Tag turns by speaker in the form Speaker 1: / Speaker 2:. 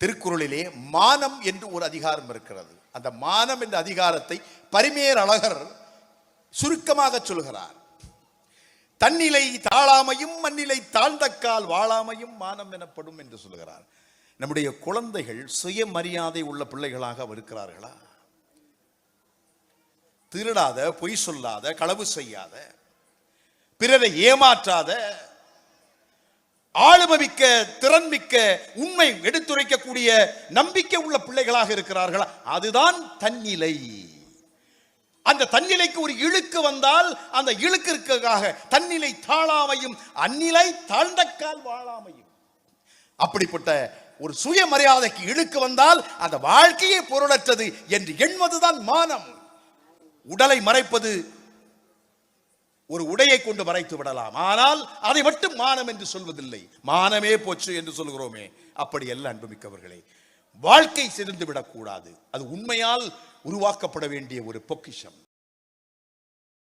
Speaker 1: திருக்குறளிலே மானம் என்று ஒரு அதிகாரம் இருக்கிறது. அந்த மானம் என்ற அதிகாரத்தை பரிமேர் அழகர் சுருக்கமாக சொல்கிறார். தன்னிலை தாழாமையும் மண்ணிலை தாழ்ந்தக்கால் வாழாமையும் மானம் எனப்படும் என்று சொல்கிறார். நம்முடைய குழந்தைகள் சுயமரியாதை உள்ள பிள்ளைகளாக இருக்கிறார்களா? திருடாத பொய் சொல்லாத களவு செய்யாத பிறரை ஏமாற்றாத ஆளுமமிக்க திறன்மிக்க உண்மை எடுத்துரைக்கக்கூடிய நம்பிக்கை உள்ள பிள்ளைகளாக இருக்கிறார்களா? அதுதான் தன்னிலை. அந்த தன்னிலைக்கு ஒரு இழுக்கு வந்தால் அந்த இழுக்கிற்காக தன்னிலை தாழாமையும் அந்நிலை தாழ்ந்த கால் வாழாமையும். அப்படிப்பட்ட ஒரு சுயமரியாதைக்கு இழுக்கு வந்தால் அந்த வாழ்க்கையே பொருளற்றது என்று எண்ணுவதுதான் மானம். உடலை மறைப்பது ஒரு உடையை கொண்டு மறைத்து விடலாம். ஆனால் அதை மட்டும் மானம் என்று சொல்வதில்லை. மானமே போச்சு என்று சொல்கிறோமே. அப்படி அல்ல அன்புமிக்கவர்களே. வாழ்க்கை சிதைந்து விடக்கூடாது அது உண்மையால் உருவாக்கப்பட வேண்டிய ஒரு பொக்கிஷம்.